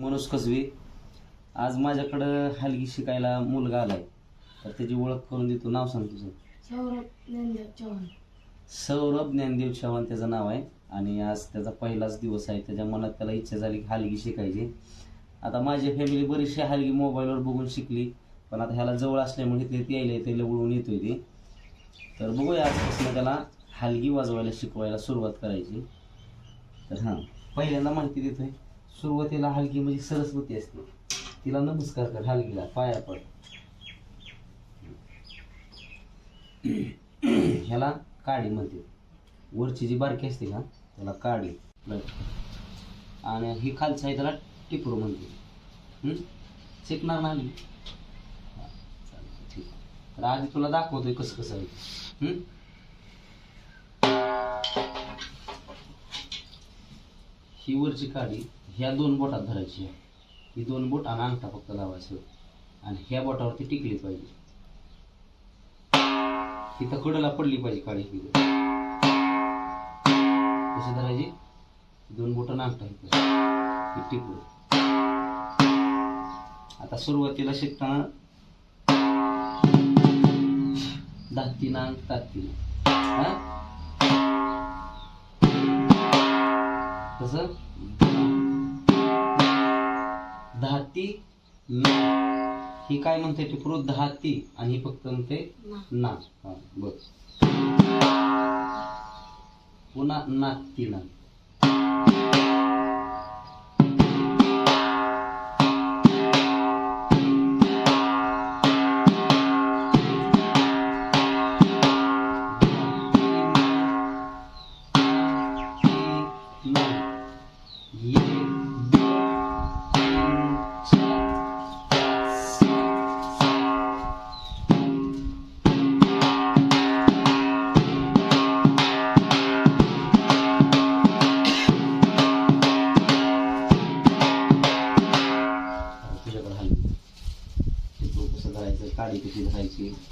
मनोज कसबे. आज माझ्याकडं हलगी शिकायला मुलगा आलाय. तर त्याची ओळख करून देतो. नाव सांग तुझं. सौरभ ज्ञानदेव चव्हाण. सौरभ ज्ञानदेव चव्हाण त्याचं नाव आहे. आणि आज त्याचा पहिलाच दिवस आहे. त्याच्या मनात त्याला इच्छा झाली की हलगी शिकायची. आता माझी फॅमिली बरीचशी हलगी मोबाईलवर बघून शिकली. पण आता ह्याला जवळ असल्यामुळे इथले ते यायला ते लवळून येतोय ते. तर बघूया आजपासून त्याला हलगी वाजवायला शिकवायला सुरुवात करायची. तर हां पहिल्यांदा माहिती देतोय. सुरुवातीला हलकी म्हणजे सरस्वती असते. तिला नमस्कार कर हलगीला पाया पड. ह्याला काडी म्हणते. वरची जी बारकी असते का त्याला काडी आणि ही खालचं आहे त्याला टिपरू म्हणते. शिकणार नाही ठीक तर आधी तुला दाखवतोय कसं कसं आहे. ही वरची काडी ह्या दोन बोटात धरायची आहे. ही दोन बोट आणि अंगठा फक्त लावायचं. आणि ह्या बोटावरती टिकली पाहिजे. तिथं कडला पडली पाहिजे काळी कशी धरायची? दोन बोट अंगठा इथं. आता सुरुवातीला शिकताना दाती नांग ताती हा? कसं दहाती ही काय म्हणते टिपरू दहाती आणि ही फक्त म्हणते ना. ना. हा बर पुन्हा नाती ना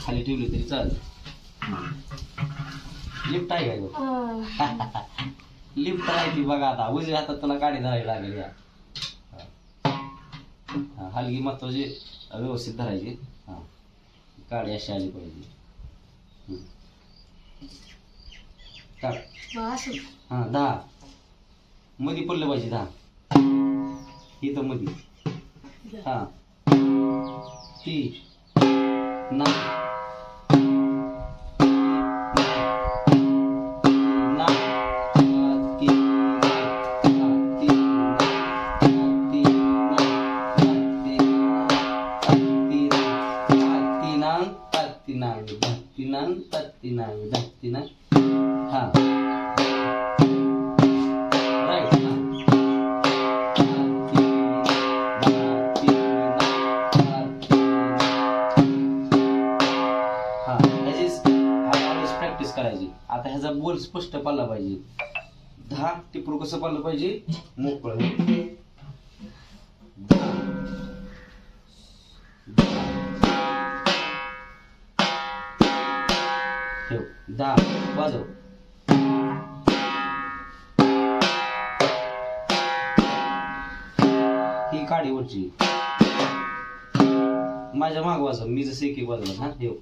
खाली ठेवली तरी चालेल. लिफ्ट आहे काय अं, लिफ्ट आहे ती बघा आता. उजव्या हातात तुला काडी धरावी लागेल या. हलगी महत्वाची व्यवस्थित धरायची. हा. काडी अशी आली पाहिजे. टाक हा दहा. मधी पडलं पाहिजे दहा. इथं मधी. हा. ती ना बोल पाहिजे. दहा टिपरू कसं पाहिलं पाहिजे? मोकळं. दहा. ठेव. दहा. वाजव. ही काडी वरची. माझ्या माग वाजव. मी जसं एक एक हा. ठेव.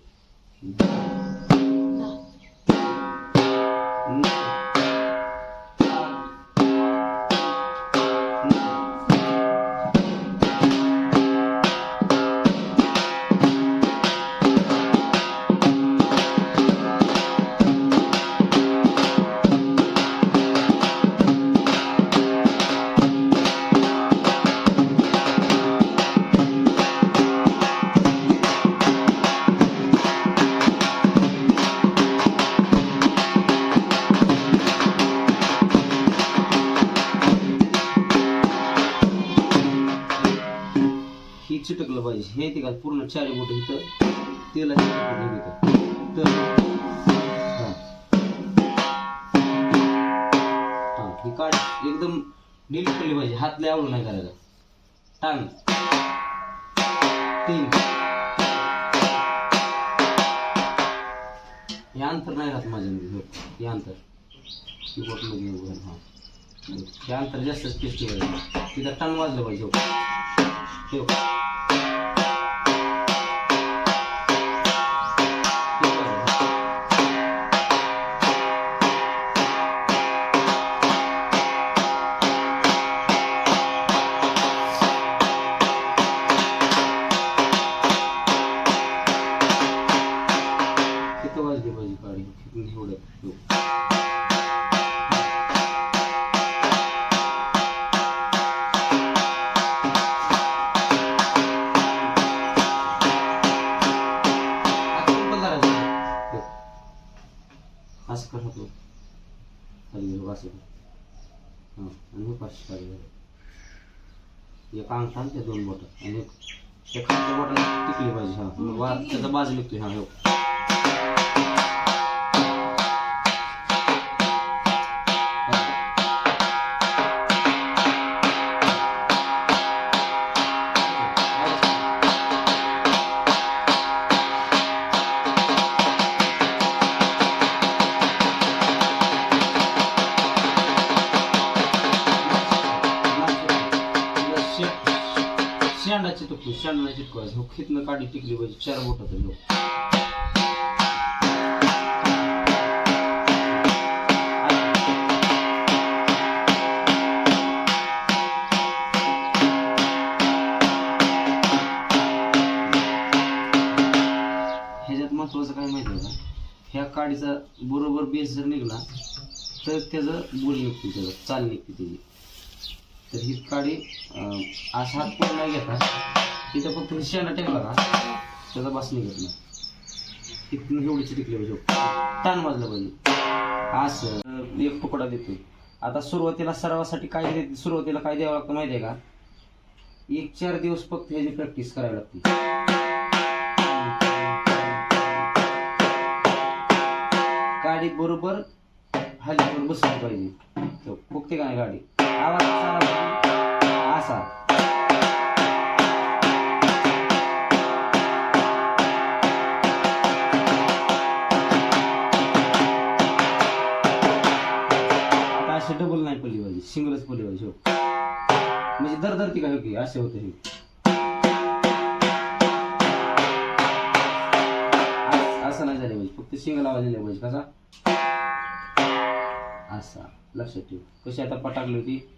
चिटकलं पाहिजे. हे ते का पूर्ण चारी बोट इथं तेला तर हा. ही एकदम नीट केली पाहिजे. हात लय आवडू नाही करायला टांग. तीन. हे अंतर नाही राहत माझ्या हे अंतर. कीबोर्डमध्ये उघड हा. हे अंतर जास्तच टेस्टी पाहिजे तिथं टांग वाजलं पाहिजे. हो. ठेव. असं कर होतो खाली गेलो असं हां आणि हे पाचशे खाली गेलो. एक अंगठा ते दोन बोट. आणि एक खालच्या बोटाला टिकली पाहिजे. हां मग वा त्याचा बाजू निघतो हा हो शेंडा चिटकतो शेंडा चिटकवायचं हो काढी टिकली पाहिजे. चार बोटात हो ह्याच्यात महत्वाचं काय माहिती आहे का? ह्या काडीचा बरोबर बेस जर निघला तर त्याचं बोल निघते त्याचं चाल निघते त्याची. तर ही काडी असा हात पण नाही घेता. तिथं फक्त शेणा शेंडा टेकला का? त्याचा बास निघत नाही. तिथून एवढी चिटकली पाहिजे. ताण वाजलं पाहिजे. असं. एक तुकडा देतोय. आता सुरुवातीला सरावासाठी काय दे सुरुवातीला काय द्यावं लागतं माहिती आहे का? एक चार दिवस फक्त ह्याची प्रॅक्टिस करावी लागते. गाडी बरोबर हल्लीवर बसली पाहिजे. तो का नाही गाडी? आवाज असा. म्हणजे दर दर ती काय होती? असे होते हे. असं नाही झालं पाहिजे फक्त शिंग आवाज दिला पाहिजे कसा? असा. लक्षात ठेव. कशी आता पटाकली होती?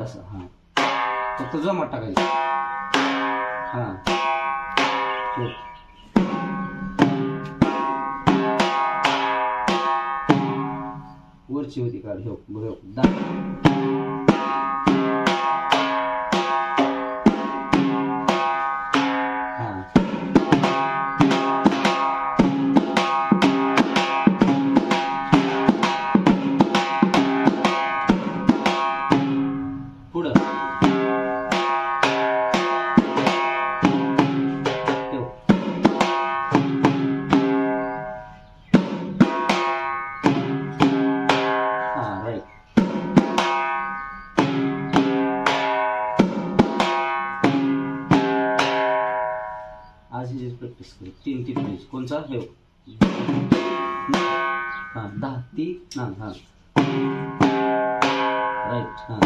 तसा हा. फक्त जमात टाकायची. हा. हो. वरची होती काढ. हो बघ हो. दा प्रॅक्टिस करू तीन तीन. पेज कोणचा? हे. हा दहा तीन हा हा. राईट हा.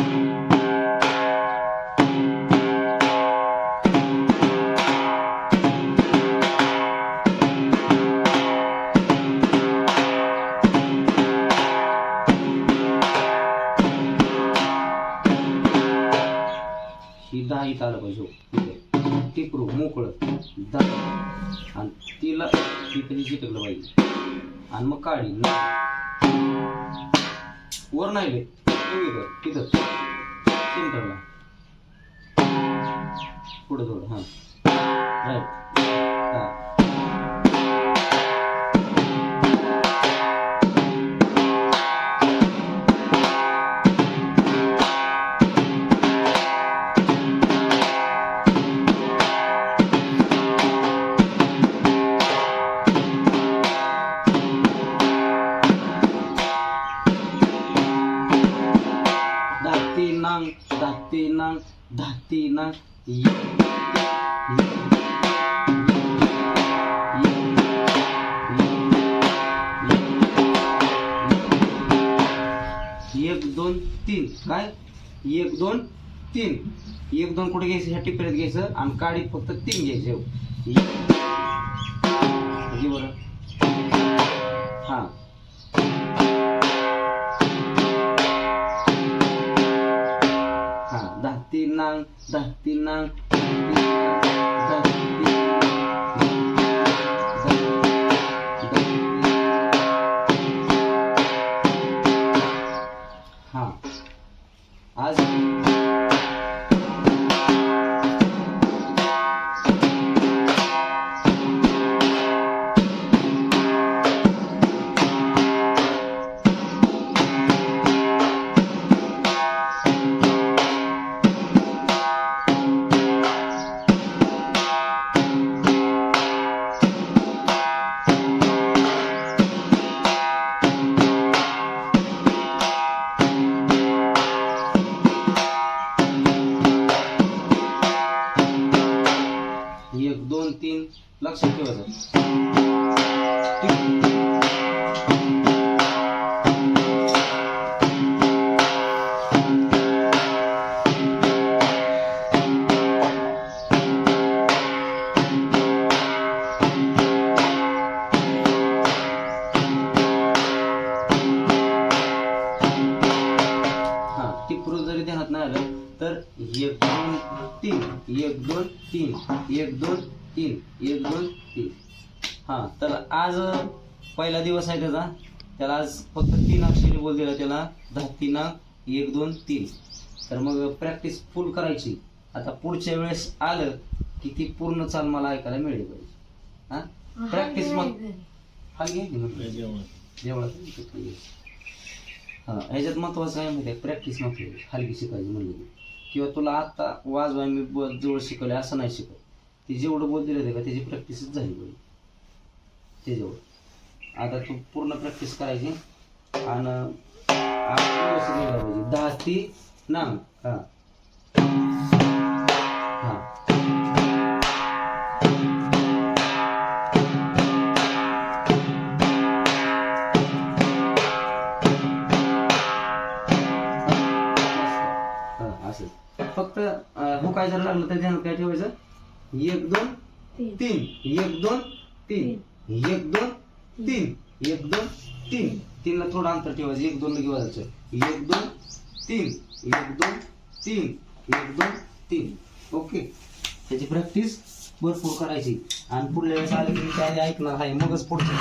ही दहा इथं आलं पाहिजे हो. कधी ही चिटकलं पाहिजे आणि मग काढी वर नाही रे इथं तिथं. सेंटरला. पुढं थोडं हां. राईट. हां. ना नांग धाती एक दोन तीन. काय? एक दोन तीन. एक दोन कुठे घ्यायचं? ह्या टिपऱ्यात घ्यायचं. आणि काडीत फक्त तीन घ्यायचे. बरं हा. दहा तीन नांग दहा तीन नांग दहा तीन हा पहिला दिवस आहे त्याचा. त्याला आज फक्त तीन अक्षरी बोल दिला त्याला. दहा तीन एक दोन तीन. तर मग प्रॅक्टिस फुल करायची. आता पुढच्या वेळेस आलं की ती पूर्ण चाल मला ऐकायला मिळेल पाहिजे हा? प्रॅक्टिस मग हा घे हा ह्याच्यात महत्वाचं काय माहिती आहे प्रॅक्टिस महत्वाची हलकी शिकायची म्हणलं किंवा तुला आता वाजवाय मी जवळ शिकवले असं नाही शिकवत. ती जेवढं बोल दिलं ते का त्याची प्रॅक्टिसच झाली पाहिजे त्याच्यावर. आता तू पूर्ण प्रॅक्टिस करायची. आणि पाहिजे. दहा ती नाम हा. फक्त अं, हो जर लागलं तर ध्यानात काय ठेवायचं? एक दोन तीन. तीन. एक दोन तीन. एक दोन तीन. एक दोन तीन. तीनला थोडं अंतर ठेवायचं. एक दोन लगे जायचं. एक दोन तीन. एक दोन तीन. एक दोन तीन. ओके. त्याची प्रॅक्टिस भरपूर करायची. आणि पुढल्या वेळेस आले की मी काय ऐकणार आहे मगच पुढचं.